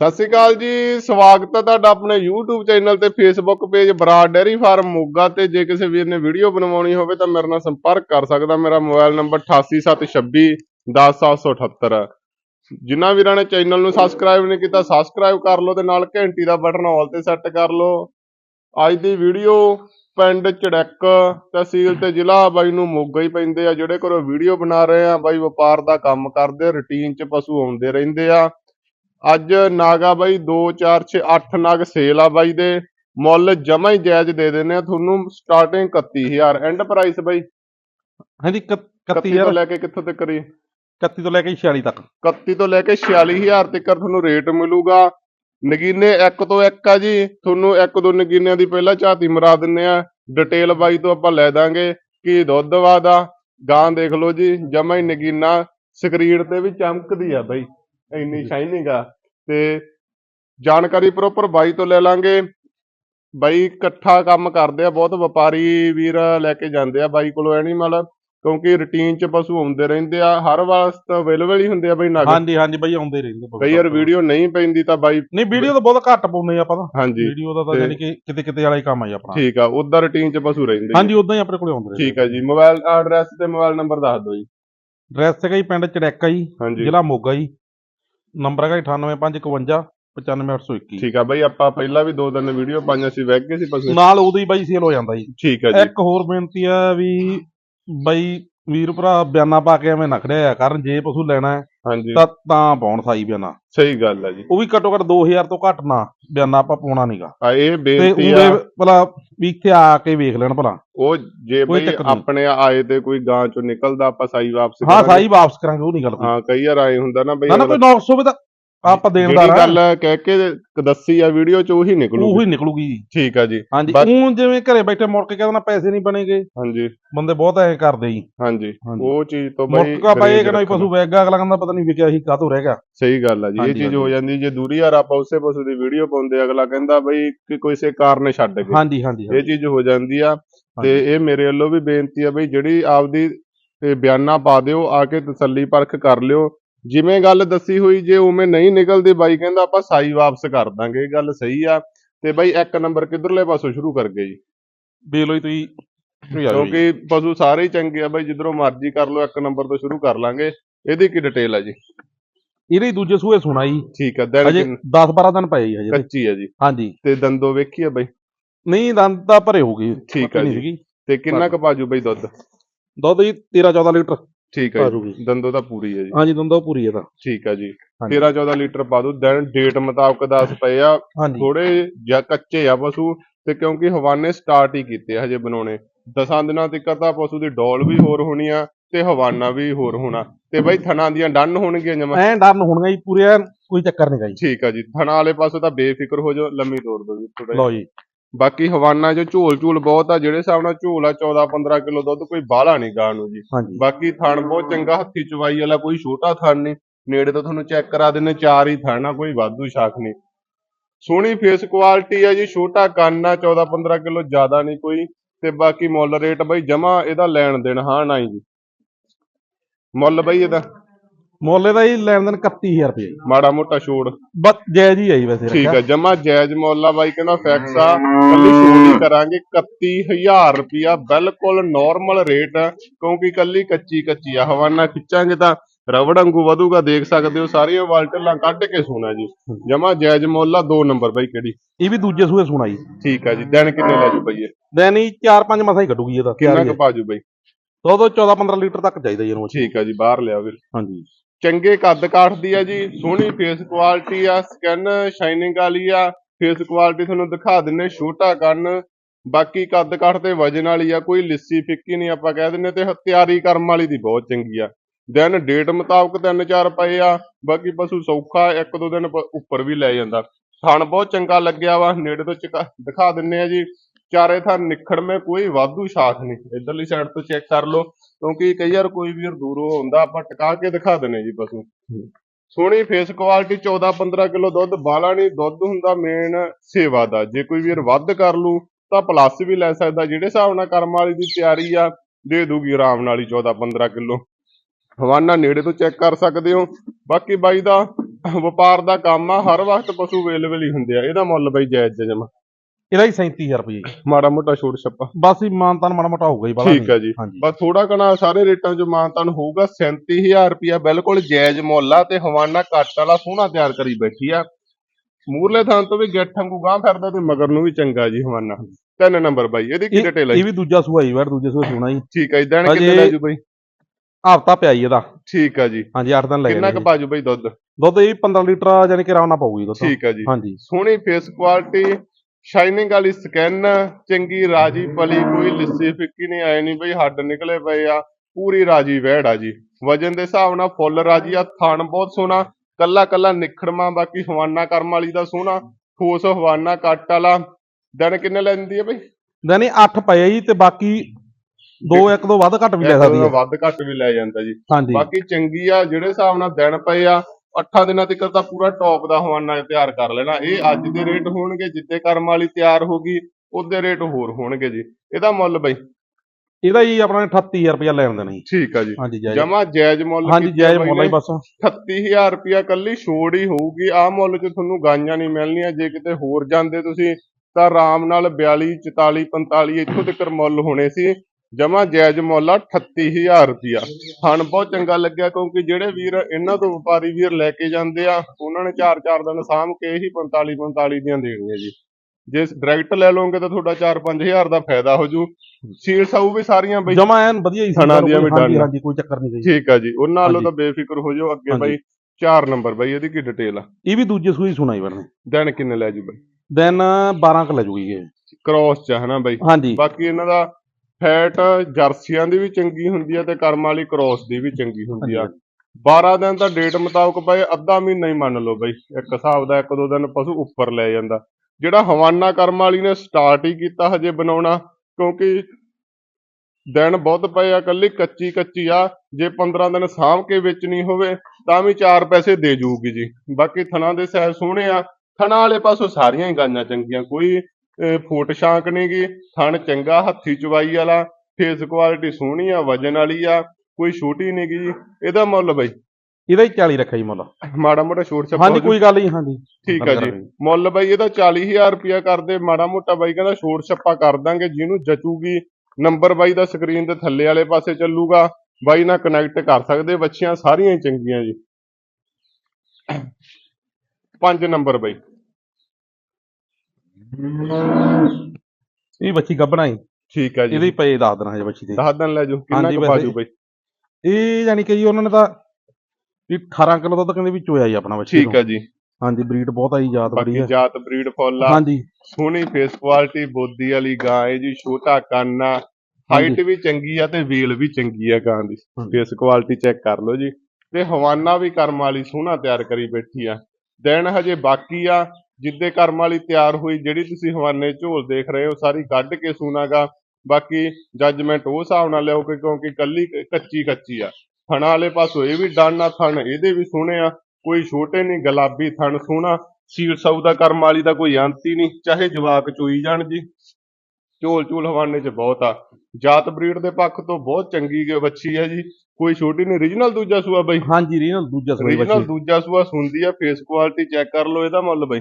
ਸਤਿ ਸ਼੍ਰੀ ਅਕਾਲ ਜੀ, ਸਵਾਗਤ ਹੈ ਤੁਹਾਡਾ ਆਪਣੇ YouTube ਚੈਨਲ ਤੇ Facebook page Brar dairy farm Moga ਤੇ। ਜੇ ਕਿਸੇ ਵੀਰ ਨੇ ਵੀਡੀਓ ਬਣਵਾਉਣੀ ਹੋਵੇ ਤਾਂ ਮੇਰੇ ਨਾਲ ਸੰਪਰਕ ਕਰ ਸਕਦਾ। ਮੇਰਾ ਮੋਬਾਈਲ ਨੰਬਰ 8876 10778 ਜਿਨ੍ਹਾਂ ਵੀਰਾਂ ਨੇ ਚੈਨਲ ਨੂੰ ਸਬਸਕ੍ਰਾਈਬ ਨਹੀਂ ਕੀਤਾ ਸਬਸਕ੍ਰਾਈਬ ਕਰ ਲਓ ਤੇ ਨਾਲ ਘੰਟੀ ਦਾ ਬਟਨ ਆਲ ਤੇ ਸੈੱਟ ਕਰ ਲਓ। ਅੱਜ ਦੀ ਵੀਡੀਓ ਪਿੰਡ ਚੜੈਕ ਤਹਿਸੀਲ ਤੇ ਜ਼ਿਲ੍ਹਾ ਬਾਈ ਨੂੰ ਮੋਗਾ ਹੀ ਪੈਂਦੇ ਆ, ਜਿਹੜੇ ਘਰੋਂ ਵੀਡੀਓ ਬਣਾ ਰਹੇ ਆ, ਬਾਈ ਵਪਾਰ ਦਾ ਕੰਮ ਕਰਦੇ ਰੁਟੀਨ 'ਚ ਪਸ਼ੂ ਆਉਂਦੇ ਰਹਿੰਦੇ ਆ। ਅੱਜ ਨਾਗਾ ਬਾਈ 2 4 6 8 ਨਗ ਸੇਲ ਆ ਬਾਈ ਦੇ ਮੁੱਲ ਜਮਾ ਹੀ ਜਾਇਜ਼ ਦੇ ਦਿੰਦੇ ਆ ਤੁਹਾਨੂੰ ਸਟਾਰਟਿੰਗ 31000 ਐਂਡ ਪ੍ਰਾਈਸ ਬਾਈ। ਹਾਂਜੀ 31 31 ਤੋਂ ਲੈ ਕੇ ਕਿੱਥੋਂ ਤੱਕ ਕਰੀ 31 ਤੋਂ ਲੈ ਕੇ 46 ਤੱਕ। 31 ਤੋਂ ਲੈ ਕੇ 46000 ਤੱਕ ਤੁਹਾਨੂੰ ਰੇਟ ਮਿਲੂਗਾ। ਨਗੀਨੇ ਇੱਕ ਤੋਂ ਇੱਕ ਆ ਜੀ ਤੁਹਾਨੂੰ ਇੱਕ ਦੋ ਨਗੀਨਿਆਂ ਦੀ ਪਹਿਲਾਂ ਝਾਤੀ ਮਰਾ ਦਿੰਨੇ ਆ। ਡਿਟੇਲ ਬਾਈ ਤੋਂ ਆਪਾਂ ਲੈ ਦਾਂਗੇ ਕੀ ਦੁੱਧ ਵਾਦਾ ਗਾਂ ਦੇਖ ਲਓ ਜੀ ਜਮਾ ਹੀ ਨਗੀਨਾ। ਸਕਰੀਨ ਤੇ ਵੀ ਚਮਕਦੀ ਆ ਬਾਈ। ਇੰਨੀ ਸ਼ਾਈਨਿੰਗ ਆ। ਤੇ ਜਾਣਕਾਰੀ ਪ੍ਰੋਪਰ ਬਾਈ ਤੋਂ ਲੈ ਲਾਂਗੇ। ਬਾਈ ਇਕੱਠਾ ਕੰਮ ਕਰਦੇ ਆ ਬਹੁਤ ਵਪਾਰੀ ਵੀਰ ਲੈ ਕੇ ਜਾਂਦੇ ਆ ਬਾਈ ਕੋਲੋਂ ਐਨੀਮਲ ਕਿਉਂਕਿ ਰੁਟੀਨ ਚ ਪਸ਼ੂ ਆਉਂਦੇ ਰਹਿੰਦੇ ਆ ਹਰ ਵਾਸਤੇ ਅਵੇਲੇਬਲ ਹੀ ਹੁੰਦੇ ਆ ਬਾਈ ਨਗ। ਹਾਂਜੀ ਹਾਂਜੀ ਬਾਈ ਆਉਂਦੇ ਰਹਿੰਦੇ ਬਹੁਤ ਕਈ ਵਾਰ ਵੀਡੀਓ ਨਹੀਂ ਪੈਂਦੀ ਤਾਂ ਬਾਈ ਨਹੀਂ ਵੀਡੀਓ ਤਾਂ ਬਹੁਤ ਘੱਟ ਪਾਉਂਦੇ ਆਪਾਂ ਤਾਂ। ਹਾਂਜੀ। ਵੀਡੀਓ ਦਾ ਤਾਂ ਤੇ- ਯਾਨੀ ਕਿ ਕਿਤੇ ਕਿਤੇ ਵਾਲਾ ਹੀ ਕੰਮ ਆ ਜੀ ਆਪਣਾ। ਠੀਕ ਆ ਉਦਾਂ ਰੁਟੀਨ ਚ ਪਸ਼ੂ ਰਹਿੰਦੇ ਜੀ। ਹਾਂਜੀ ਉਦਾਂ ਹੀ ਆਪਣੇ ਕੋਲੇ ਆਉਂਦੇ ਰਹਿੰਦੇ ਠੀਕ ਆ ਜੀ ਮੋਬਾਈਲ ਐਡਰੈਸ ਤੇ ਮੋਬਾਈਲ ਨੰਬਰ ਦੱਸ ਦਿਓ ਜੀ। ਐਡਰੈਸ ਹੈਗਾ ਜੀ ਪਿੰਡ ਚੜੈਕਾ ਜੀ ਹਾਂਜੀ। ਜ਼ਿਲ੍ਹਾ ਮੋਗਾ ਜੀ। ਨੰਬਰ ਹੈਗਾ 98551 95821 ਠੀਕ ਆ ਬਾਈ ਆਪਾਂ ਪਹਿਲਾਂ ਵੀ ਦੋ ਦਿਨ ਵੀਡੀਓ ਪਾਈਆਂ ਸੀ ਵੈਗ ਗਏ ਸੀ ਪਸ਼ੂ ਨਾਲ ਉਦੋਂ ਹੀ ਬਾਈ ਸੇਲ ਹੋ ਜਾਂਦਾ ਜੀ। ਠੀਕ ਆ ਜੀ। ਇੱਕ ਹੋਰ ਬੇਨਤੀ ਆ ਵੀ ਬਾਈ ਵੀਰ ਭਰਾ ਬਿਆਨਾ ਪਾ ਕੇ ਐਵੇਂ ਨਖੜਿਆ ਆ ਕਰਨ ਜੇ ਪਸ਼ੂ ਲੈਣਾ ਹੈ ਹਾਂਜੀ। ਤਾਂ ਤਾਂ ਪਾਉਣ ਸਾਈ ਬਿਆਨਾ ਸਹੀ ਗੱਲ ਆ ਜੀ। ਉਹ ਵੀ ਘੱਟੋ ਘੱਟ 2000 ਤੋਂ ਘੱਟ ਨਾ ਬਿਆਨਾ ਆਪਾਂ ਪਾਉਣਾ ਨਹੀਂਗਾ ਆ ਇਹ ਬੇਨਤੀ ਆ। ਭਲਾ ਵੀ ਇੱਥੇ ਆ ਕੇ ਵੇਖ ਲੈਣ ਭਲਾ। ਉਹ ਜੇ ਬਈ। ਆਪਣੇ ਆਏ ਤੇ ਕੋਈ ਗਾਂ ਚੋਂ ਨਿਕਲਦਾ ਆਪਾਂ ਸਾਈ ਵਾਪਸ ਹਾਂ। ਸਾਈ ਵਾਪਸ ਕਰਾਂਗੇ ਉਹ ਨਹੀਂ ਗੱਲ ਹਾਂ ਕਈ ਵਾਰ ਆਏ ਹੁੰਦਾ ਨਾ ਬਈ ਨਾ ਕੋਈ ਨੌਕਸ ਹੋਵੇ ਤਾਂ ਆਪਾਂ ਦੇਣਦਾਰ ਜਿਹੜੀ ਗੱਲ ਕਹਿ ਕੇ ਦੱਸੀ ਆ ਵੀਡੀਓ ਚ ਉਹੀ ਨਿਕਲੂਗੀ। ਉਹੀ ਨਿਕਲੂਗੀ ਜੀ। ਠੀਕ ਆ ਜੀ। ਹਾਂਜੀ ਉਹ ਜਿਵੇਂ ਘਰੇ ਬੈਠੇ ਮੁੜ ਕੇ ਕਹਿੰਦਾ ਪੈਸੇ ਨਹੀਂ ਬਣੇਗੇ। ਹਾਂਜੀ। ਬੰਦੇ ਬਹੁਤ ਐ ਕਰਦੇ ਜੀ। ਹਾਂਜੀ। ਉਹ ਚੀਜ਼ ਤੋਂ ਮੁੜ ਬਈ ਕੇ ਆਪਾਂ ਇਹ ਗਰੇਜ ਕਹਿੰਦਾ। ਪਸ਼ੂ ਵੈਗਾ ਅਗਲਾ ਕਹਿੰਦਾ ਪਤਾ ਨਹੀਂ ਵਿਕਿਆ ਸੀ ਕਾਹਤੋਂ ਰਹਿ ਗਿਆ। ਸਹੀ ਗੱਲ ਆ ਜੀ। ਇਹ ਚੀਜ਼ ਹੋ। ਜਾਂਦੀ ਜੇ ਦੂਰੀ ਯਾਰ ਆਪਾਂ ਉਸੇ ਪਸ਼ੂ ਦੀ ਵੀਡੀਓ ਪਾਉਂਦੇ ਅਗਲਾ ਕਹਿੰਦਾ ਬਈ ਕਿ ਕਿਸੇ ਕਾਰਨ ਛੱਡ ਗਏ ਹਾਂਜੀ ਹਾਂਜੀ ਇਹ ਚੀਜ਼ ਹੋ ਜਾਂਦੀ ਆ। ਤੇ। ਇਹ ਮੇਰੇ ਵੱਲੋਂ ਵੀ ਬੇਨਤੀ ਆ ਬਈ ਜਿਹੜੀ ਆਪਦੀ ਬਿਆਨਾ ਪਾ ਦਿਓ ਆ ਕੇ ਤਸੱਲੀ ਪਰਖ ਕਰ ਲਿਓ। ਜਿਵੇਂ ਗੱਲ ਦੱਸੀ ਹੋਈ ਜੇ ਉਵੇਂ ਨਹੀਂ ਨਿਕਲਦੀ ਬਾਈ ਕਹਿੰਦਾ ਆਪਾਂ ਸਾਈ ਵਾਪਸ ਕਰ ਦਾਂਗੇ ਇਹ ਗੱਲ ਸਹੀ ਆ। ਤੇ ਬਾਈ ਇੱਕ ਨੰਬਰ ਕਿੱਧਰਲੇ ਪਾਸੋਂ ਸ਼ੁਰੂ ਕਰ ਗਏ ਜੀ? ਵੇਖ ਲਓ ਜੀ ਤੁਸੀਂ। ਕਿਉਂਕਿ ਪਸ਼ੂ ਸਾਰੇ ਹੀ ਚੰਗੇ ਆ ਬਾਈ ਜਿੱਧਰੋਂ ਮਰਜ਼ੀ ਕਰ ਲਓ ਇੱਕ ਨੰਬਰ ਤੋਂ ਸ਼ੁਰੂ ਕਰ ਲਾਂਗੇ। ਇਹਦੀ ਕੀ ਡਿਟੇਲ ਆ ਜੀ? ਇਹਦੇ ਦੂਜੇ ਸੂਏ ਸੁਣਾ ਜੀ ਠੀਕ ਆ ਦਿਨ ਅਜੇ ਕਿੰਨ- 10 12 ਦਿਨ ਪਏ ਜੀ ਹਜੇ। ਇਹਦੇ। ਕੱਚੀ ਆ ਜੀ। ਹਾਂਜੀ। ਤੇ ਦੰਦੋ ਵੇਖੀ ਆ ਬਾਈ? ਨਹੀਂ ਦੰਦ ਤਾਂ ਭਰੇ ਹੋਗੇ ਠੀਕ ਆ ਜੀ। ਤੇ ਕਿੰਨਾ ਕੁ ਪਾਜੂ ਬਾਈ ਦੁੱਧ? ਦੁੱਧ ਜੀ 13 14 ਲੀਟਰ। ਠੀਕ ਪਾ ਜੀ। ਦੰਦੋ ਤਾਂ ਪੂਰੀ ਆ ਜੀ। ਹਾਂਜੀ ਦੰਦੋਂ ਪੂਰੀ ਹੈ ਤਾਂ। ਠੀਕ ਆ ਜੀ। ਹਾਂਜੀ। 13 14 ਲੀਟਰ ਪਾ ਦੋ ਦਿਨ ਡੇਟ ਮੁਤਾਬਕ 10 ਪਏ ਆ। ਹਾਂਜੀ। ਥੋੜੇ ਜਾਂ ਕੱਚੇ ਆ ਪਸ਼ੂ ਤੇ ਕਿਉਂਕਿ ਹਵਾਨੇ ਸਟਾਰਟ ਹੀ ਕੀਤੇ ਆ ਹਜੇ ਬਣਾਉਣੇ। ਦਸਾਂ ਦਿਨਾਂ ਤੱਕ ਤਾਂ ਪਸ਼ੂ ਦੀ ਡੋਲ ਵੀ ਹੋਰ ਹੋਣੀ ਆ ਤੇ ਹਵਾਨਾ ਵੀ ਹੋਰ ਹੋਣਾ। ਤੇ ਬਾਈ ਥਣਾ ਦੀਆਂ ਡੰਨ ਹੋਣਗੀਆਂ ਜਮਾ। ਐਂ ਡਰਨ ਹੋਣਗਾ ਜੀ ਪੂਰੇ ਐਨ ਕੋਈ ਚੱਕਰ ਨਹੀਂ ਗਾ ਜੀ। ਠੀਕ ਆ ਜੀ। ਥਣਾ ਵਾਲੇ ਪਾਸੇ ਤਾਂ ਬੇਫਿਕਰ ਹੋ ਜਾਓ। ਲੰਮੀ ਤੋੜ ਦੋ ਜੀ ਥੋੜਾ ਲਓ ਜੀ। ਬਾਕੀ ਹਵਾਨਾ ਚ ਝੋਲ ਝੂਲ ਬਹੁਤ ਆ ਜਿਹੜੇ ਹਿਸਾਬ ਨਾਲ ਝੋਲ ਆ 14 15 ਕਿਲੋ ਦੁੱਧ ਕੋਈ ਬਾਹਲਾ ਨਹੀਂ ਗਾਂ ਨੂੰ ਜੀ। ਹਾਂਜੀ। ਬਾਕੀ ਥਣ ਬਹੁਤ ਚੰਗਾ ਹੱਥੀ ਚਵਾਈ ਵਾਲਾ ਕੋਈ ਛੋਟਾ ਥਣ ਨਹੀਂ ਨੇੜੇ ਤੋਂ ਤੁਹਾਨੂੰ ਚੈੱਕ ਕਰਾ ਦਿੰਨੇ ਚਾਰ ਹੀ ਥਣ ਆ ਕੋਈ ਵਾਧੂ ਸ਼ਾਖ ਨਹੀਂ ਸੋਹਣੀ ਫੇਸ ਕੁਆਲਿਟੀ ਆ ਜੀ ਛੋਟਾ ਕੰਨ ਆ 14 15 ਕਿਲੋ ਜ਼ਿਆਦਾ ਨਹੀਂ ਕੋਈ। ਤੇ ਬਾਕੀ ਮੁੱਲ ਰੇਟ ਬਈ ਜਮਾ ਇਹਦਾ ਲੈਣ ਦੇਣ ਹਾਂ ਨਾ ਹੀ ਜੀ। ਮੁੱਲ ਬਈ ਇਹਦਾ ਮੁੱਲ ਇਹਦਾ ਜੀ ਲੈਣ ਦੇਣ 31000 ਰੁਪਏ। ਮਾੜਾ ਮੋਟਾ ਛੋੜ। ਬਸ ਜਾਇਜ਼ ਹੀ ਹੈ ਜੀ ਵੈਸੇ ਠੀਕ। ਆ ਜਮਾ ਜਾਇਜ਼ ਮੁੱਲ ਆ ਬਾਈ ਕਹਿੰਦਾ ਫੈਕਸ ਆ। ਕੱਲੀ ਛੋੜ ਹੀ ਕਰਾਂਗੇ 31000 ਰੁਪਿਆ ਬਿਲਕੁਲ ਨਾਰਮਲ ਰੇਟ ਕਿਉਂਕਿ ਕੱਲੀ ਕੱਚੀ ਕੱਚੀ ਆ। ਹਵਾਨਾ ਖਿੱਚਾਂਗੇ ਤਾਂ ਰਬੜ ਵਾਂਗੂ ਵਧੂਗਾ ਦੇਖ ਸਕਦੇ ਹੋ ਸਾਰੀਆਂ ਵਾਲਟਲਾਂ ਕੱਢ ਕੇ ਸੋਨਾ ਜੀ। ਜਮਾ ਜਾਇਜ਼ ਮੁੱਲ ਆ ਦੋ ਨੰਬਰ ਬਾਈ ਕਿਹੜੀ? ਇਹ ਵੀ ਦੂਜੇ ਸੂਏ ਸੁਣਾ ਜੀ। ਠੀਕ ਆ ਜੀ ਦਿਨ ਕਿੰਨੇ ਲੈ ਜੂ ਬਈ ਇਹ? ਦਿਨ ਹੀ 4-5 ਮਸਾ ਹੀ ਕੱਢੂਗੀ ਇਹਦਾ ਕਿੰਨਾ ਕੁ ਪਾਜੂ ਬਈ? ਦੋ ਦੋ 14-15 ਲੀਟਰ ਤੱਕ ਚਾਹੀਦਾ ਜੀ ਇਹਨੂੰ। ਠੀਕ ਆ ਜੀ ਬਾਹਰ ਲਿਆ ਵੀਰ। ਹਾਂਜੀ। ਚੰਗੇ ਕੱਦ ਕਾਠ ਦੀ ਆ ਜੀ, ਸੋਹਣੀ ਫੇਸ ਕੁਆਲਿਟੀ ਆ ਸਕਿਨ ਸ਼ਾਈਨਿੰਗ ਵਾਲੀ ਆ ਫੇਸ ਕੁਆਲਿਟੀ ਤੁਹਾਨੂੰ ਦਿਖਾ ਦਿੰਨੇ ਛੋਟਾ ਕੰਨ, ਬਾਕੀ ਕੱਦ ਕਾਠ ਤੇ ਵਜਨ ਵਾਲੀ ਆ, ਕੋਈ ਲਿੱਸੀ ਫਿੱਕੀ ਨਹੀਂ ਆਪਾਂ ਕਹਿ ਦਿੰਨੇ, ਤੇ ਤਿਆਰੀ ਕਰਨ ਵਾਲੀ ਦੀ ਬਹੁਤ ਚੰਗੀ ਆ। ਦਿਨ ਡੇਟ ਮੁਤਾਬਕ ਤਿੰਨ ਚਾਰ ਪਏ ਆ, ਬਾਕੀ ਪਸ਼ੂ ਸੌਖਾ, ਇੱਕ ਦੋ ਦਿਨ ਉੱਪਰ ਵੀ ਲੈ ਜਾਂਦਾ। ਥਣ ਬਹੁਤ ਚੰਗਾ ਲੱਗਿਆ ਵਾ, ਨੇੜੇ ਤੋਂ ਚਕਾ- ਦਿਖਾ ਦਿੰਨੇ ਆ ਜੀ। ਚਾਰੇ ਥਾਂ ਨਿਖੜਵੇਂ ਕੋਈ ਵਾਧੂ ਸ਼ਾਖ ਨਹੀਂ ਇਧਰਲੀ ਸਾਈਡ ਤੋਂ ਚੈੱਕ ਕਰ ਲਓ ਕਿਉਂਕਿ ਕਈ ਵਾਰ ਕੋਈ ਵੀਰ ਦੂਰੋਂ ਹੁੰਦਾ ਆਪਾਂ ਟਿਕਾ ਕੇ ਦਿਖਾ ਦਿੰਨੇ ਜੀ ਪਸ਼ੂ। ਸੋਹਣੀ ਫੇਸ ਕੁਆਲਿਟੀ 14 15 ਕਿਲੋ ਦੁੱਧ ਬਾਲਾ ਨਹੀਂ ਦੁੱਧ ਹੁੰਦਾ ਮੇਨ ਸੇਵਾ ਦਾ। ਜੇ ਕੋਈ ਵੀਰ ਵੱਧ ਕਰ ਲੂ ਤਾਂ ਪਲੱਸ ਵੀ ਲੈ ਸਕਦਾ ਜਿਹੜੇ ਹਿਸਾਬ ਨਾਲ ਕਰਮ ਵਾਲੀ ਦੀ ਤਿਆਰੀ ਆ ਦੇ ਦੂਗੀ ਆਰਾਮ ਨਾਲ ਹੀ 14 15 ਕਿਲੋ। ਹਵਾਨਾ ਨੇੜੇ ਤੋਂ ਚੈੱਕ ਕਰ ਸਕਦੇ ਹੋ। ਬਾਕੀ ਬਾਈ ਦਾ ਵਪਾਰ ਦਾ ਕੰਮ ਆ ਹਰ ਵਕਤ ਪਸ਼ੂ ਅਵੇਲੇਬਲ ਹੀ ਹੁੰਦੇ ਆ। ਇਹਦਾ ਮੁੱਲ ਬਈ ਜਾਇਜ਼ ਜਮਾ। ਇਹਦਾ ਹੀ 37000 ਰੁਪਏ ਜੀ। ਮਾੜਾ ਮੋਟਾ ਛੋਟ ਛੱਪਾ। ਬਸ ਹੀ ਮਾਨਤਾਨ ਮਾੜਾ ਮੋਟਾ ਹੋਊਗਾ ਜੀ ਬਾਹਲਾ ਠੀਕ ਆ ਜੀ। ਬਸ ਥੋੜਾ ਕਣਾ ਸਾਰੇ ਰੇਟਾਂ 'ਚ ਮਾਨਤਾਨ ਹੋਊਗਾ। 37000 ਰੁਪਿਆ ਬਿਲਕੁਲ ਜਾਇਜ਼ ਮੁੱਲ ਆ ਤੇ ਹਵਾਨਾ ਕੱਟ ਵਾਲਾ ਸੋਹਣਾ ਤਿਆਰ ਕਰੀ ਬੈਠੀ ਆ। ਮੂਰਲੇ ਥਾਂ ਤੋਂ ਵੀ ਗਿੱਠ ਵਾਂਗੂ ਗਾਂ ਫਿਰਦਾ ਤੇ ਮਗਰ ਨੂੰ ਵੀ ਚੰਗਾ ਜੀ ਹਵਾਨਾ। ਤਿੰਨ ਨੰਬਰ ਬਾਈ ਇਹਦੀ ਕੀ ਡਿਟੇਲ ਹੈ ਇਹ ਵੀ ਦੂਜਾ ਸੂਆ ਹੀ ਵੜ ਦੂਜੇ ਸੂਆ ਸੋਣਾ ਜੀ। ਠੀਕ ਹੈ ਜੀ ਅਜੇ- ਕਿੰਨੇ ਲੈ ਜੂ ਬਾਈ? ਹਫਤਾ ਪਿਆ ਜੀ ਇਹਦਾ। ਠੀਕ ਆ ਜੀ। ਹਾਂਜੀ 8 ਦਿਨ ਲੈ ਕਿੰਨਾ ਕੁ ਬਾਜੂ ਬਾਈ ਦੁੱਧ? ਦੁੱਧ ਇਹ 15 ਲੀਟਰ ਯਾਨੀ ਕਿ ਆਰਾਮ ਨਾਲ ਪਾਊਗੀ ਦੁੱਧ। ਠੀਕ ਆ ਜੀ। ਹਾਂਜੀ। ਸੋਹਣੀ ਫੇਸ ਕੁਆਲਿਟੀ ਸ਼ਾਈਨਿੰਗ ਵਾਲੀ ਸਕਿਨ ਚੰਗੀ ਰਾਜੀ ਪਲੀ ਕੋਈ ਲਿੱਸੀ ਫਿੱਕੀ ਨਹੀਂ ਆਏ ਨਹੀਂ ਬਈ ਹੱਡ ਨਿਕਲੇ ਪਏ ਆ ਪੂਰੀ ਰਾਜੀ ਵਹਿੜ ਆ ਜੀ। ਵਜਨ ਦੇ ਹਿਸਾਬ ਨਾਲ ਫੁੱਲ ਰਾਜੀ ਆ ਥਣ ਬਹੁਤ ਸੋਹਣਾ ਕੱਲਾ ਕੱਲਾ ਨਿਖੜਮਾ ਬਾਕੀ ਹਵਾਨਾ ਕਰਮ ਵਾਲੀ ਦਾ ਸੋਹਣਾ ਠੋਸ ਹਵਾਨਾ ਕੱਟ ਵਾਲਾ। ਦਿਨ ਕਿੰਨੇ ਲੈਂਦੀ ਆ ਬਈ? ਯਾਨੀ 8 ਪਏ ਜੀ ਤੇ ਬਾਕੀ ਦੋ ਇੱਕ ਦੋ ਵੱਧ ਘੱਟ ਵੀ ਲੈ ਸਕਦੀ ਹੈ ਵੱਧ ਘੱਟ ਵੀ ਲੈ ਜਾਂਦਾ ਜੀ। ਹਾਂਜੀ। ਬਾਕੀ ਚੰਗੀ ਆ ਜਿਹੜੇ ਹਿਸਾਬ ਨਾਲ ਦਿਨ ਪਏ ਆ ਅੱਠਾਂ ਦਿਨਾਂ ਤੱਕ ਤਾਂ ਪੂਰਾ ਟੌਪ ਦਾ ਹਵਾਨਾ ਤਿਆਰ ਕਰ ਲੈਣਾ। ਇਹ ਅੱਜ ਦੇ ਰੇਟ ਹੋਣਗੇ ਜਿੱਦੇ ਕਰਮ ਵਾਲੀ ਤਿਆਰ ਹੋਗੀ ਉਹਦੇ ਰੇਟ ਹੋਰ ਹੋਣਗੇ ਜੀ। ਇਹਦਾ ਮੁੱਲ ਬਈ। ਇਹਦਾ ਜੀ ਆਪਣਾ 38000 ਰੁਪਏ ਲੈਣ ਦੇਣਾ ਜੀ। ਠੀਕ ਆ ਜੀ। ਜਮਾ ਜਾਇਜ਼ ਮੁੱਲ ਹਾਂਜੀ ਜਾਇਜ਼ ਮੁੱਲ ਹੀ। ਬਸ। 38000 ਰੁਪਿਆ ਕੱਲੀ ਛੋੜ ਹੀ ਹੋਊਗੀ। ਆ ਮੁੱਲ 'ਚ ਤੁਹਾਨੂੰ ਗਾਈਆਂ ਨਹੀਂ ਮਿਲਣੀਆਂ। ਜੇ ਕਿਤੇ ਹੋਰ ਜਾਂਦੇ ਤੁਸੀਂ ਤਾਂ ਆਰਾਮ ਨਾਲ 42 44 45 ਇੱਥੋਂ ਤੱਕ ਮੁੱਲ ਹੋਣੇ ਸੀ। ਜਮਾ ਜਾਇਜ਼ ਮੁੱਲ ਆ 38000 ਰੁਪਿਆ ਹਨ ਬਹੁਤ ਚੰਗਾ ਲੱਗਿਆ ਕਿਉਂਕਿ ਜਿਹੜੇ ਵੀਰ ਇਹਨਾਂ ਤੋਂ ਵਪਾਰੀ ਵੀਰ ਲੈ ਕੇ ਜਾਂਦੇ ਆ ਉਹਨਾਂ ਨੇ 4-4 ਦਿਨ ਸਾਂਭ ਕੇ ਹੀ 45 45 ਦੀਆਂ ਦੇਣੀਆਂ ਜੀ। ਜੇ ਡਾਇਰੈਕਟ ਲੈ ਲਓਗੇ ਤਾਂ ਤੁਹਾਡਾ 4-5000 ਦਾ ਫਾਇਦਾ ਹੋ ਜੂ। ਸੀਲ ਸਾਊ ਵੀ ਸਾਰੀਆਂ ਬਈ। ਜਮਾ ਐਨ ਵਧੀਆ ਹੀ ਸੀ। ਥਣਾ ਦੀਆਂ ਵੀ ਡਨ। ਹਾਂਜੀ ਕੋਈ ਚੱਕਰ ਨਹੀਂ ਠੀਕ ਆ ਜੀ। ਉਹਨਾਂ ਨਾਲੋਂ। ਤਾਂ ਬੇਫਿਕਰ ਹੋ ਜਾਓ ਅੱਗੇ। ਬਾਈ। 4 ਨੰਬਰ ਬਾਈ ਇਹਦੀ ਕੀ ਡਿਟੇਲ ਆ? ਇਹ ਵੀ ਦੂਜੇ ਸੂਈ ਸੁਣਾਈ ਵਰਨੇ। ਦਿਨ ਕਿੰਨੇ ਲੈ ਜੂ ਬਾਈ? ਦਿਨ 12 ਕ ਲੈ ਜੂਗੀ ਇਹ। ਕ੍ਰੋਸ ਚ ਹਨਾ ਬਾਈ। ਬਾਕੀ ਇਹਨਾਂ ਦਾ ਫੈਟ ਜਰਸੀਆਂ ਦੀ ਵੀ ਚੰਗੀ ਹੁੰਦੀ ਆ ਤੇ ਕਰਮ ਵਾਲੀ ਕ੍ਰੋਸ ਦੀ ਵੀ ਚੰਗੀ ਹੁੰਦੀ ਆ। 12 ਦਿਨ ਤਾਂ ਡੇਟ ਮੁਤਾਬਕ ਬਾਈ ਅੱਧਾ ਮਹੀਨਾ ਹੀ ਮੰਨ ਲਓ ਬਾਈ। ਇੱਕ ਹਿਸਾਬ ਦਾ ਇੱਕ ਦੋ ਦਿਨ ਪਸ਼ੂ ਉੱਪਰ ਲੈ ਜਾਂਦਾ। ਜਿਹੜਾ ਹਵਾਨਾ ਕਰਮ ਵਾਲੀ ਨੇ ਸਟਾਰਟ ਹੀ ਕੀਤਾ ਹਜੇ ਬਣਾਉਣਾ ਕਿਉਂਕਿ ਦਿਨ ਬਹੁਤ ਪਏ ਆ ਕੱਲੀ ਕੱਚੀ ਕੱਚੀ ਆ। ਜੇ 15 ਦਿਨ ਸਾਂਭ ਕੇ ਵੇਚਣੀ ਹੋਵੇ ਤਾਂ ਵੀ 4 ਪੈਸੇ ਦੇ ਜੂਗੀ ਜੀ। ਬਾਕੀ ਥਣਾ ਦੇ ਸਾਈਜ਼ ਸੋਹਣੇ ਆ। ਥਣਾ ਵਾਲੇ ਪਾਸੋਂ ਸਾਰੀਆਂ ਹੀ ਗਾਈਆਂ ਚੰਗੀਆਂ। ਕੋਈ ਫੋਟ ਸ਼ਾਂਕ ਨੀ ਗੀ ਥਣ ਚੰਗਾ ਹੱਥੀ ਚਵਾਈ ਵਾਲਾ ਫੇਸ ਕੁਆਲਿਟੀ ਸੋਹਣੀ ਆ ਵਜਨ ਵਾਲੀ ਆ ਕੋਈ ਛੋਟੀ ਨੀ ਗੀ ਜੀ ਇਹਦਾ ਮੁੱਲ ਬਈ। ਇਹਦਾ ਹੀ 40 ਰੱਖਿਆ ਜੀ ਮੁੱਲ। ਮਾੜਾ ਮੋਟਾ ਛੋਟ ਛੱਪਾ ਹਾਂਜੀ ਕੋਈ ਗੱਲ ਨਹੀਂ ਹਾਂਜੀ। ਠੀਕ ਆ ਜੀ। ਮੁੱਲ ਬਾਈ ਇਹਦਾ 40000 ਰੁਪਿਆ ਕਰਦੇ ਮਾੜਾ ਮੋਟਾ ਬਾਈ ਕਹਿੰਦਾ ਛੋਟ ਛੱਪਾ ਕਰ ਦਾਂਗੇ ਜਿਹਨੂੰ ਜਚੂਗੀ ਨੰਬਰ ਬਾਈ ਦਾ ਸਕਰੀਨ ਦੇ ਥੱਲੇ ਵਾਲੇ ਪਾਸੇ ਚੱਲੂਗਾ ਬਾਈ ਨਾਲ ਕਨੈਕਟ ਕਰ ਸਕਦੇ ਬੱਚੀਆਂ ਸਾਰੀਆਂ ਚੰਗੀਆਂ ਜੀ। ਪੰਜ ਨੰਬਰ ਬਾਈ। ਇਹ ਬੱਚੀ ਗੱਬਣਾ ਹੀ ਠੀਕ ਆ ਜੀ। ਇਹਦੇ ਹੀ ਪਏ ਦੱਸ ਦੇਣਾ ਹਜੇ ਬੱਚੀ ਦੇ। ਦਸ ਦਿਨ ਲੈ ਜਾਓ ਕਿੰਨਾ ਹਾਂਜੀ ਕੁ ਬਾਜੂ ਬਾਈ? ਇਹ ਯਾਨੀ ਕਿ ਜੀ ਉਹਨਾਂ ਨੇ ਤਾਂ ਇਹ 18 ਕਿਲੋ ਦੁੱਧ ਕਹਿੰਦੇ ਵੀ ਚੋਇਆ ਜੀ ਆਪਣਾ ਬੱਚੀ ਠੀਕ ਆ ਜੀ। ਹਾਂਜੀ ਬਰੀਡ ਬਹੁਤ ਆਈ ਜਾਤ ਬੜੀ ਬਾਕੀ ਹੈ ਜਾਤ ਬਰੀਡ ਫੁੱਲ ਆ। ਹਾਂਜੀ। ਸੋਹਣੀ ਫੇਸ ਕੁਆਲਿਟੀ ਬੋਦੀ ਵਾਲੀ ਗਾਂ ਹੈ ਜੀ ਛੋਟਾ ਕੰਨ ਆ। ਹਾਈਟ ਵੀ ਚੰਗੀ ਆ ਤੇ ਵੀਲ ਵੀ ਚੰਗੀ ਆ ਗਾਂ ਦੀ। ਹਾਂਜੀ। ਫੇਸ ਕੁਆਲਿਟੀ ਚੈੱਕ ਕਰ ਲਓ ਜੀ। ਤੇ ਹਵਾਨਾ ਵੀ ਕਰਮ ਵਾਲੀ ਸੋਹਣਾ ਤਿਆਰ ਕਰੀ ਬੈਠੀ ਆ। ਦਿਨ ਹਜੇ ਬਾਕੀ ਆ। ਜਿੱਦੇ ਕਰਮ ਵਾਲੀ ਤਿਆਰ ਹੋਈ ਜਿਹੜੀ ਤੁਸੀਂ ਹਵਾਨੇ ਝੋਲ ਦੇਖ ਰਹੇ ਹੋ ਸਾਰੀ ਕੱਢ ਕੇ ਸੂਨਾਗਾ। ਬਾਕੀ ਜੱਜਮੈਂਟ ਉਹ ਹਿਸਾਬ ਨਾਲ ਲਿਓ ਕਿਉਂਕਿ ਕੱਲੀ ਕੱਚੀ ਕੱਚੀ ਆ। ਥਣਾ ਵਾਲੇ ਪਾਸੋਂ ਇਹ ਵੀ ਆ ਥਣ ਇਹਦੇ ਵੀ ਸੋਹਣੇ ਆ। ਕੋਈ ਛੋਟੇ ਨਹੀਂ ਗੁਲਾਬੀ ਥਣ ਸੋਹਣਾ। ਸੀਲ ਸਾਊ ਦਾ ਕਰਮ ਵਾਲੀ ਦਾ ਕੋਈ ਅੰਤ ਹੀ ਨਹੀਂ ਚਾਹੇ ਜਵਾਕ ਚੋਈ ਜਾਣ ਜੀ। ਝੋਲ ਝੋਲ ਹਵਾਨੇ 'ਚ ਬਹੁਤ ਆ। ਜਾਤ ਬਰੀਡ ਦੇ ਪੱਖ ਤੋਂ ਬਹੁਤ ਚੰਗੀ ਵੱਛੀ ਹੈ ਜੀ। ਕੋਈ ਛੋਟੀ ਨਹੀਂ ਰੀਜਨਲ ਦੂਜਾ ਸੂਆ ਬਾਈ। ਹਾਂਜੀ ਰੀਨਲ ਦੂਜਾ ਸੂਈ ਰੀਜਨਲ ਦੂਜਾ ਸੂਆ ਸੁੰਦੀ ਆ ਫੇਸ ਕੁਆਲਿਟੀ ਚੈੱਕ ਕਰ ਲਓ ਇਹਦਾ ਮੁੱਲ ਬਾਈ।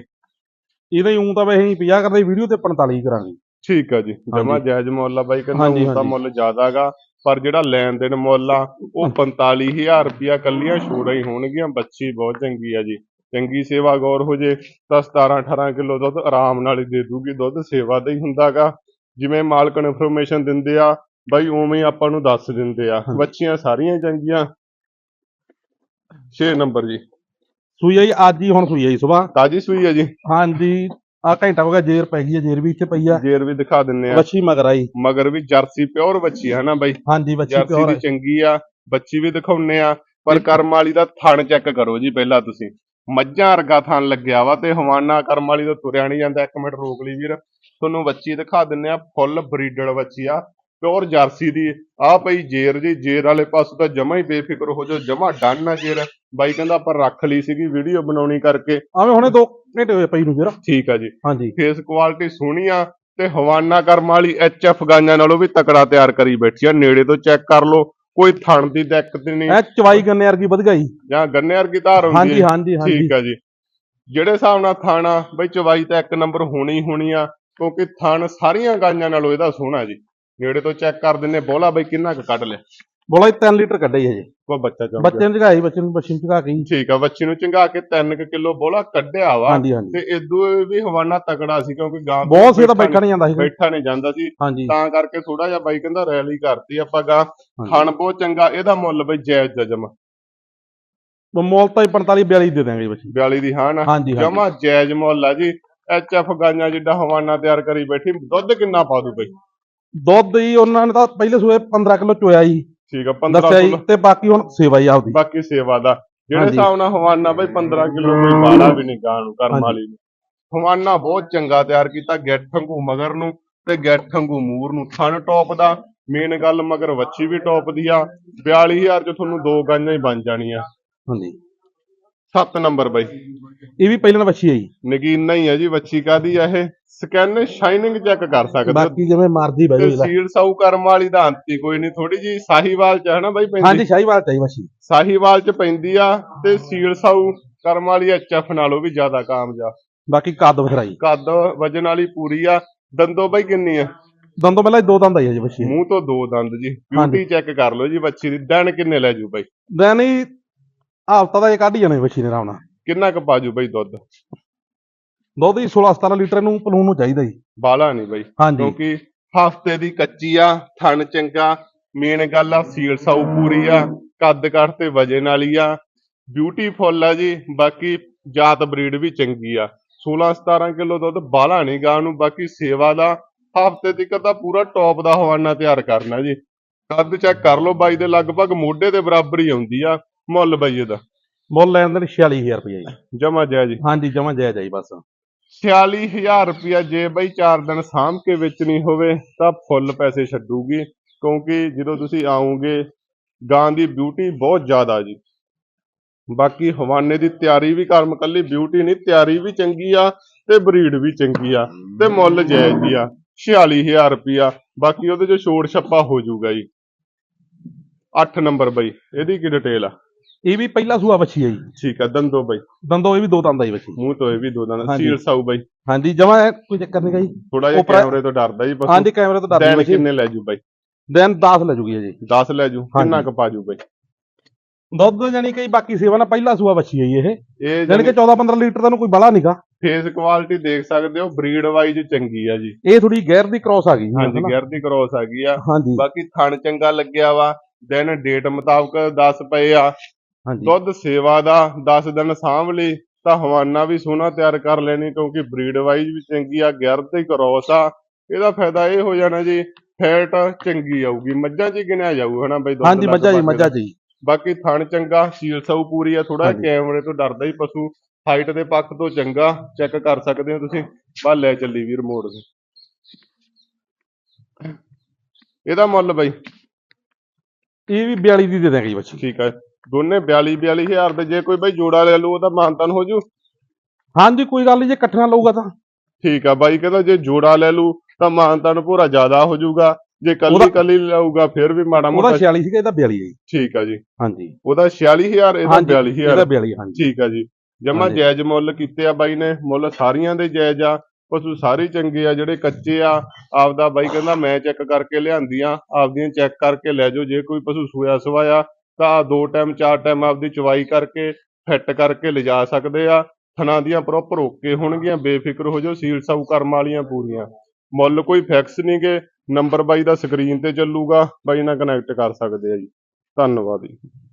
ਇਹਦਾ ਹੀ ਉਂ ਤਾਂ ਵੈਸੇ ਹੀ 50 ਕਰਦੇ ਵੀਡੀਓ ਤੇ 45 ਕਰਾਂਗੇ। ਠੀਕ ਆ ਜੀ ਜਮਾ। ਜਾਇਜ਼ ਮੁੱਲ ਆ ਬਾਈ ਕਹਿੰਦਾ ਹਾਂਜੀ, ਤਾਂ ਹਾਂਜੀ। ਮੁੱਲ ਜ਼ਿਆਦਾਗਾ ਪਰ ਜਿਹੜਾ ਲੈਣ ਦੇਣ ਮੁੱਲ ਆ ਉਹ 45000 ਰੁਪਿਆ ਕੱਲੀਆਂ ਛੋੜਾਂ ਹੀ ਹੋਣਗੀਆਂ ਬੱਚੀ ਬਹੁਤ ਚੰਗੀ ਆ ਜੀ। ਚੰਗੀ ਸੇਵਾ ਗੌਰ ਹੋ ਜੇ ਤਾਂ 17 18 ਕਿਲੋ ਦੁੱਧ ਆਰਾਮ ਨਾਲ ਹੀ ਦੇ ਦੂਗੀ ਦੁੱਧ ਸੇਵਾ ਦਾ ਹੀ ਹੁੰਦਾਗਾ ਜਿਵੇਂ ਮਾਲਕ ਇਨਫੋਰਮੇਸ਼ਨ ਦਿੰਦੇ ਆ ਬਾਈ ਉਵੇਂ ਹੀ ਆਪਾਂ ਨੂੰ ਦੱਸ ਦਿੰਦੇ ਆ। ਬੱਚੀਆਂ ਸਾਰੀਆਂ ਚੰਗੀਆਂ। 6 ਨੰਬਰ ਜੀ। ਸੂਈ ਆ ਜੀ ਅੱਜ ਹੀ ਹੁਣ ਸੂਈ ਆ ਜੀ ਸਵੇਰ ਤਾਜੀ ਸੂਈ ਆ ਜੀ। ਹਾਂਜੀ ਆ ਘੰਟਾ ਹੋ ਗਿਆ ਜੇਰ ਪੈ ਗਈ ਹੈ ਜੇਰ ਵੀ ਇੱਥੇ ਪਈ ਆ। ਜੇਰ ਵੀ ਦਿਖਾ ਦਿੰਨੇ ਆ। ਬੱਚੀ ਮਗਰ ਆਈ ਮਗਰ ਵੀ ਜਰਸੀ ਪਿਓਰ ਬੱਚੀ ਹੈ ਨਾ ਬਾਈ? ਹਾਂਜੀ ਬੱਚੀ ਜਰਸੀ ਪਿਓਰ ਦੀ ਚੰਗੀ ਆ ਬੱਚੀ ਵੀ ਦਿਖਾਉਨੇ ਆ। ਪਰ ਕਰਮ ਵਾਲੀ ਦਾ ਥਣ ਚੈੱਕ ਕਰੋ ਜੀ ਪਹਿਲਾਂ ਤੁਸੀਂ। ਮੱਝਾਂ ਵਰਗਾ ਥਣ ਲੱਗਿਆ ਵਾ ਤੇ ਹਵਾਨਾ ਕਰਮ ਵਾਲੀ ਦਾ ਤੁਰਿਆ ਨਹੀਂ ਜਾਂਦਾ। ਇੱਕ ਮਿੰਟ ਰੋਕ ਲਈ ਵੀਰ। ਤੁਹਾਨੂੰ ਬੱਚੀ ਦਿਖਾ ਦਿੰਨੇ ਆ ਫੁੱਲ ਬਰੀਡਡ ਬੱਚੀ ਆ। ਪਿਓਰ ਜਰਸੀ ਦੀ ਆ ਪਈ ਜੇਰ ਜੀ ਜੇਰ ਵਾਲੇ ਪਾਸੋਂ ਤਾਂ ਜਮਾ ਹੀ ਬੇਫਿਕਰ ਹੋ ਜਾਓ ਜਮਾ ਡਨ ਆ ਜੇਰ। ਬਾਈ ਕਹਿੰਦਾ ਆਪਾਂ ਰੱਖ ਲਈ ਸੀਗੀ ਵੀਡੀਓ ਬਣਾਉਣੀ ਕਰਕੇ। ਆਵੇਂ ਹੁਣੇ 2 ਘੰਟੇ ਹੋਏ ਪਈ ਨੂੰ ਜਰਾ। ਠੀਕ ਆ ਜੀ। ਹਾਂਜੀ। ਫੇਸ ਕੁਆਲਿਟੀ ਸੋਹਣੀ ਆ ਤੇ ਹਵਾਨਾ ਕਰਮ ਵਾਲੀ ਐਚਐਫ ਗਾਈਆਂ ਨਾਲੋਂ ਵੀ ਤਕੜਾ ਤਿਆਰ ਕਰੀ ਬੈਠੀ ਆ। ਨੇੜੇ ਤੋਂ ਚੈੱਕ ਕਰ ਲਓ ਕੋਈ ਥਣ ਦੀ ਦਿੱਕਤ ਨਹੀਂ। ਐ ਚਵਾਈ ਗੰਨੇ ਵਰਗੀ ਵਧੀਆ ਜੀ ਜਾਂ ਗੰਨੇ ਵਰਗੀ ਧਾਰ ਹੁੰਦੀ ਹਾਂਜੀ ਹਾਂਜੀ ਹਾਂਜੀ। ਠੀਕ ਆ ਜੀ। ਜਿਹੜੇ ਹਿਸਾਬ ਨਾਲ ਥਾਣਾ ਬਈ ਚਵਾਈ ਤਾਂ ਇੱਕ ਨੰਬਰ ਹੋਣੀ ਹੋਣੀ ਆ ਕਿਉਂਕਿ ਥਣ ਸਾਰੀਆਂ ਗਾਈਆਂ ਨਾਲੋਂ ਇਹਦਾ ਸੋਹਣਾ ਜੀ। ਨੇੜੇ ਤੋਂ ਚੈੱਕ ਕਰ ਦਿੰਨੇ ਬੋਲਾ ਬਈ ਕਿੰਨਾ ਕੁ ਕੱਢ ਲਿਆ? ਬੋਲਾ 3 ਲੀਟਰ ਕੱਢਿਆ ਜੀ ਹਜੇ। ਕੋਈ ਬੱਚਾ ਚਾਹੁੰਦਾ ਬੱਚੇ ਨੂੰ ਚਗਾਈ ਬੱਚੇ ਨੂੰ ਬੱਚੀ ਚਗਾ ਕੇ। ਠੀਕ ਆ ਬੱਚੀ ਨੂੰ ਚੰਗਾ ਕੇ 3 ਕਿਲੋ ਬੋਲਾ ਕੱਢਿਆ ਵਾ। ਤੇ ਇਦੋਂ ਵੀ ਹਵਾਨਾ ਤਕੜਾ ਸੀ ਕਿਉਂਕਿ ਗਾਂ ਬਹੁਤ ਸੀ ਤਾਂ ਬੈਠਾ ਨਹੀਂ ਜਾਂਦਾ ਸੀ। ਬੈਠਾ ਨਹੀਂ ਜਾਂਦਾ ਸੀ। ਤਾਂ ਕਰਕੇ ਥੋੜਾ ਜਿਹਾ ਬਾਈ ਕਹਿੰਦਾ ਰੈਲੀ ਕਰਤੀ ਆਪਾਂ ਗਾਂ। ਥਣ ਬਹੁਤ ਚੰਗਾ ਇਹਦਾ ਮੁੱਲ ਬਈ ਜਾਇਜ਼ ਜਜਮ ਮੁੱਲ ਤਾਂ 45 42 ਦੇ ਦਾਂਗੇ ਬੱਚੀ। 42 ਦੀ ਹਾਂ ਨਾ। ਜਮਾ ਜਾਇਜ਼ ਮੁੱਲ ਆ ਜੀ। ਐਚ ਐਫ ਗਾਈਆਂ ਜਿੱਡਾ ਹਵਾਨਾ ਤਿਆਰ ਕਰੀ ਬੈਠੀ ਦੁੱਧ ਕਿੰਨਾ ਪਾ ਦੂ ਬਈ? ਦੁੱਧ ਜੀ ਉਹਨਾਂ ਨੇ ਤਾਂ ਪਹਿਲੇ ਸੂਏ 15 ਕਿਲੋ ਚੋਇਆ ਜੀ। ਠੀਕ ਆ 15 ਦੱਸਿਆ ਜੀ ਕਿਲੋ। ਤੇ ਬਾਕੀ ਹੁਣ ਸੇਵਾ ਹੀ ਆਪਦੀ। ਬਾਕੀ ਸੇਵਾ ਦਾ। ਜਿਹੜੇ ਹਾਂਜੀ। ਹਿਸਾਬ ਨਾਲ ਹਵਾਨਾ ਬਈ 15 ਕਿਲੋ ਕੋਈ ਬਾਲਾ ਵੀ ਨਹੀਂ ਗਾਂ ਨੂੰ ਕਰਮ ਹਾਂਜੀ। ਵਾਲੀ ਨੂੰ। ਹਵਾਨਾ ਬਹੁਤ ਚੰਗਾ ਤਿਆਰ ਕੀਤਾ ਗੈਟ ਵਾਂਗੂ ਮਗਰ ਨੂੰ ਤੇ ਗੈਟ ਵਾਂਗੂ ਮੂਰ ਨੂੰ। ਥਣ ਟੌਪ ਦਾ ਮੇਨ ਗੱਲ ਮਗਰ ਵੱਛੀ ਵੀ ਟੌਪ ਦੀ ਆ। 42000 ਚ ਤੁਹਾਨੂੰ ਦੋ ਗਾਂਆਂ ਹੀ ਬਣ ਜਾਣੀਆਂ। ਹਾਂਜੀ। 7 ਨੰਬਰ ਬਈ। ਇਹ ਵੀ ਪਹਿਲਾਂ ਬੱਚੀ ਹੈ ਜੀ। ਨਗੀਨਾ ਹੀ ਆ ਜੀ ਵੱਛੀ ਕਾਦੀ ਆ ਇਹ? ਸਕੈਨ ਸ਼ਾਈਨਿੰਗ ਚੈੱਕ ਕਰ ਸਕਦੇ ਹੋ। ਬਾਕੀ ਜਿਵੇਂ ਬਹਿ ਤੇ ਜਾਓ ਸੀਲ ਸਾਊ ਕਰਮ ਵਾਲੀ ਦਾ ਅੰਤੀ ਕੋਈ ਨਹੀਂ ਥੋੜੀ ਜੀ ਸਾਹੀਵਾਲ ਚ ਹੈ ਨਾ ਬਾਈ ਪੈਂਦੀ? ਹਾਂਜੀ ਸ਼ਾਹੀਵਾਲ ਚਾਹੀ ਬੱਚੀ ਸਾਹੀਵਾਲ ਚ ਪੈਂਦੀ ਆ ਤੇ ਸੀਲ ਸਾਊ ਕਰਮ ਵਾਲੀ ਐਚਐਫ ਨਾਲੋਂ ਵੀ ਜ਼ਿਆਦਾ ਕਾਮਯਾਬ। ਬਾਕੀ ਕੱਦ ਬਥਰਾਈ ਕੱਦ ਵਜਨ ਵਾਲੀ ਪੂਰੀ ਆ। ਦੰਦੋ ਬਾਈ ਕਿੰਨੀ ਆ? ਦੰਦੋਂ ਪਹਿਲਾਂ ਹੀ ਦੋ ਦੰਦ ਆਈ ਹੈ ਜੀ ਬੱਚੀ ਮੂੰਹ ਤੋਂ ਦੋ ਦੰਦ ਜੀ। ਬਿਊਟੀ ਚੈੱਕ ਕਰ ਲਓ ਜੀ ਬੱਚੀ ਦੀ। ਦਿਨ ਕਿੰਨੇ ਲੈ ਜੂ ਬਾਈ? ਦੈਨ ਹੀ ਹਫਤਾ ਦਾ ਇਹ ਕੱਢ ਹੀ ਜਾਣੇ ਬੱਚੀ ਨੇ ਆਰਾਮ ਨਾਲ। ਕਿੰਨਾ ਕੁ ਪਾਜੂ ਬਾਈ ਦੁੱਧ? ਦੁੱਧ ਹੀ 16 17 ਲੀਟਰ ਨੂੰ ਪਲੂਨ ਨੂੰ ਚਾਹੀਦਾ ਜੀ। ਬਾਲਾ ਨਹੀਂ ਬਾਈ। ਹਾਂਜੀ। ਕਿਉਂਕਿ ਹਫ਼ਤੇ ਦੀ ਕੱਚੀ ਆ ਥਣ ਚੰਗਾ ਮੇਨ ਗੱਲ ਆ ਸੀਲ ਸਾਊ ਪੂਰੀ ਆ ਕੱਦ ਕੱਟ ਤੇ ਵਜਨ ਵਾਲੀ ਆ। ਬਿਊਟੀਫੁੱਲ ਆ ਜੀ ਬਾਕੀ ਜਾਤ ਬਰੀਡ ਵੀ ਚੰਗੀ ਆ। 16 17 ਕਿਲੋ ਦੁੱਧ ਬਾਲਾ ਨਹੀਂ ਗਾਂ ਨੂੰ ਬਾਕੀ ਸੇਵਾ ਦਾ ਹਫ਼ਤੇ ਤੱਕ ਤਾਂ ਪੂਰਾ ਟੌਪ ਦਾ ਹਵਾਨਾ ਤਿਆਰ ਕਰਨਾ ਜੀ। ਕੱਦ ਚੈੱਕ ਕਰ ਲਓ ਬਾਈ ਦੇ ਲਗਭਗ ਮੋਢੇ ਦੇ ਬਰਾਬਰ ਹੀ ਆਉਂਦੀ ਆ। ਮੁੱਲ ਬਾਈ ਇਹਦਾ। ਮੁੱਲ ਲੈਣ ਦੇ 46000 ਰੁਪਏ ਜੀ। ਜਮਾ ਜਾਇਜ਼ ਜੀ ਹਾਂਜੀ ਜਮਾ ਜਾਇਜ਼ ਆਈ ਬਸ। 46000 ਰੁਪਇਆ ਜੇ ਬਈ 4 ਦਿਨ ਸਾਂਭ ਕੇ ਵੇਚਣੀ ਹੋਵੇ ਤਾਂ ਫੁੱਲ ਪੈਸੇ ਛੱਡੂਗੀ ਕਿਉਂਕਿ ਜਦੋਂ ਤੁਸੀਂ ਆਓਗੇ ਗਾਂ ਦੀ ਬਿਊਟੀ ਬਹੁਤ ਜ਼ਿਆਦਾ ਜੀ। ਬਾਕੀ ਹਵਾਨੇ ਦੀ ਤਿਆਰੀ ਵੀ ਕਰਮ ਕੱਲੀ ਬਿਊਟੀ ਨਹੀਂ ਤਿਆਰੀ ਵੀ ਚੰਗੀ ਆ ਤੇ ਬਰੀਡ ਵੀ ਚੰਗੀ ਆ ਤੇ ਮੁੱਲ ਜਾਇਜ਼ ਹੀ ਆ। 46000 ਰੁਪਇਆ ਬਾਕੀ ਉਹਦੇ ਚ ਛੋੜ ਛੱਪਾ ਹੋ ਜਾਊਗਾ ਜੀ। 8 ਨੰਬਰ ਬਈ ਇਹਦੀ ਕੀ ਡਿਟੇਲ ਆ? ਇਹ ਵੀ ਪਹਿਲਾ ਸੂਆ ਬੱਚੀ ਹੈ ਜੀ। ਠੀਕ ਆ ਦੰਦੋ ਬਈ। ਦੰਦੋਂ ਇਹ ਵੀ ਦੋ ਦੰਦ ਆਈ ਬੱਚੀ ਮੂੰਹ ਤੋਂ ਇਹ ਵੀ ਦੋ ਦੰਦ। ਸੀਲ ਸਾਊ ਬਈ। ਹਾਂਜੀ ਜਮਾ ਕੋਈ ਚੱਕਰ ਨਹੀਂ ਜੀ ਥੋੜਾ ਜਿਹਾ ਕੈਮਰੇ ਤੋਂ ਡਰਦਾ ਜੀ ਬਸ ਹਾਂਜੀ ਕੈਮਰੇ ਤੋਂ ਡਰਦੀ ਬੱਚੀ। ਕਿੰਨੇ ਲੈ ਜੂ ਬਾਈ? ਦਿਨ 10 ਲੈ ਜੂਗੀ ਜੀ 10 ਲੈ ਜੂ। ਕਿੰਨਾ। ਕੁ ਪਾ ਜੂ ਬਾਈ? ਦੁੱਧ ਜਾਨੀ ਕਿ ਬਾਕੀ ਸੇਵਾ ਨਾਲ ਪਹਿਲਾ ਸੂਆ ਬੱਚੀ ਹੈ ਜੀ ਇਹ। ਇਹ ਜਾਨੀ ਕਿ 14 15 ਲੀਟਰ ਦਾ ਨੂੰ ਕੋਈ ਬੜਾ ਨਹੀਂਗਾ ਫੇਸ ਕੁਆਲਿਟੀ ਦੇਖ ਸਕਦੇ ਹੋ ਬਰੀਡ ਵਾਈਜ਼ ਚੰਗੀ ਆ ਜੀ। ਇਹ ਥੋੜੀ ਗੈਰ ਦੀ ਕ੍ਰਾਸ ਆ ਗਈ ਜੀ ਹਾਂਜੀ? ਗਿਰ ਦੀ ਕ੍ਰੋਸ ਆ ਗਈ ਆ। ਬਾਕੀ ਥਣ ਚੰਗਾ ਲੱਗਿਆ ਵਾ। ਦਿਨ ਡੇਟ ਮੁਤਾਬਕ 10 ਪਏ ਆ। ਦੁੱਧ ਸੇਵਾ ਦਾ 10 ਦਿਨ ਸਾਂਭ ਲਈ ਤਾਂ ਹਵਾਨਾ ਵੀ ਸੋਹਣਾ ਤਿਆਰ ਕਰ ਲੈਣੀ ਕਿਉਂਕਿ ਬਰੀਡ ਵਾਈਜ਼ ਵੀ ਚੰਗੀ ਆ ਗਿਰ ਤੇ ਕ੍ਰੋਸ ਆ। ਇਹਦਾ ਫਾਇਦਾ ਇਹ ਹੋ ਜਾਣਾ ਜੀ ਫੈਟ ਚੰਗੀ ਆਊਗੀ ਮੱਝਾਂ 'ਚ ਗਿਣਿਆ ਜਾਊ ਹਨਾ ਬਈ ਦੁੱਧ ਹਾਂਜੀ ਮੱਝਾ ਜੀ ਮੱਝਾ ਜੀ। ਬਾਕੀ ਥਣ ਚੰਗਾ ਸੀਲ ਸਾਊ ਪੂਰੀ ਆ ਥੋੜਾ। ਕੈਮਰੇ ਤੋਂ ਡਰਦਾ ਹੀ ਪਸ਼ੂ ਹਾਈਟ ਦੇ ਪੱਖ ਤੋਂ ਚੰਗਾ ਚੈੱਕ ਕਰ ਸਕਦੇ ਹੋ ਤੁਸੀਂ ਬਾ ਲੈ ਚੱਲੀ ਵੀਰ ਮੋੜ ਦੇ। ਇਹਦਾ ਮੁੱਲ ਬਾਈ? ਇਹ ਵੀ 42 ਦੀ ਦੇ ਦਾਂਗੇ ਜੀ ਬੱਚੀ। ਠੀਕ ਹੈ ਦੋਨੇ 42 42000 ਦੇ ਜੇ ਕੋਈ ਬਾਈ ਜੋੜਾ ਲੈ ਲੂ ਉਹਦਾ ਮਾਨਤਨ ਹੋ ਜੂ। ਹਾਂਜੀ ਕੋਈ ਗੱਲ ਨਹੀਂ ਜੇ ਇਕੱਠਿਆਂ ਲਊਗਾ ਤਾਂ। ਠੀਕ ਆ ਬਾਈ ਕਹਿੰਦਾ ਜੇ ਜੋੜਾ ਲੈ ਲੂ ਤਾਂ ਮਾਨਤਨ ਪੂਰਾ ਜ਼ਿਆਦਾ ਹੋ ਜਾਊਗਾ ਜੇ ਕੱਲੀ ਉਹਦਾ- ਕੱਲੀ ਲਊਗਾ ਫਿਰ ਵੀ ਮਾੜਾ ਉਹਦਾ ਮੋਟਾ 46 ਸੀਗਾ ਇਹਦਾ 42 ਹੈ ਜੀ। ਠੀਕ ਆ ਜੀ। ਹਾਂਜੀ। ਉਹਦਾ 46000 ਇਹਦਾ ਹਾਂਜੀ 42000 ਇਹਦਾ 42 ਹਾਂਜੀ। ਠੀਕ ਆ ਜੀ। ਜਮਾ ਹਾਂਜੀ। ਜਾਇਜ਼ ਮੁੱਲ ਕੀਤੇ ਆ ਬਾਈ ਨੇ ਮੁੱਲ ਸਾਰੀਆਂ ਦੇ ਜਾਇਜ਼ ਆ। ਪਸ਼ੂ ਸਾਰੇ ਚੰਗੇ ਆ ਜਿਹੜੇ ਕੱਚੇ ਆ। ਆਪਦਾ ਬਾਈ ਕਹਿੰਦਾ ਮੈਂ ਚੈੱਕ ਕਰਕੇ ਲਿਆਂਦੀਆਂ ਆਪਦੀਆਂ ਚੈੱਕ ਕਰਕੇ ਲੈ ਜਾਓ। ਜੇ ਕੋਈ ਪਸ਼ੂ ਸੂਇਆ ਸਵਾਇਆ ਤਾਂ ਦੋ ਟਾਈਮ ਚਾਰ ਟਾਈਮ ਆਪਦੀ ਚਵਾਈ ਕਰਕੇ ਫਿੱਟ ਕਰਕੇ ਲਿਜਾ ਸਕਦੇ ਆ। ਥਣਾ ਦੀਆਂ ਪ੍ਰੋਪਰ ਓਕੇ ਹੋਣਗੀਆਂ, ਬੇਫਿਕਰ ਹੋ ਜਾਓ ਸੀਲ ਸਾਊ ਕਰਮ ਵਾਲੀਆਂ ਪੂਰੀਆਂ। ਮੁੱਲ ਕੋਈ ਫਿਕਸ ਨਹੀਂਗੇ ਨੰਬਰ ਬਾਈ ਦਾ ਸਕਰੀਨ ਤੇ ਚੱਲੂਗਾ, ਬਾਈ ਨਾਲ ਕਨੈਕਟ ਕਰ ਸਕਦੇ ਆ ਜੀ। ਧੰਨਵਾਦ ਜੀ।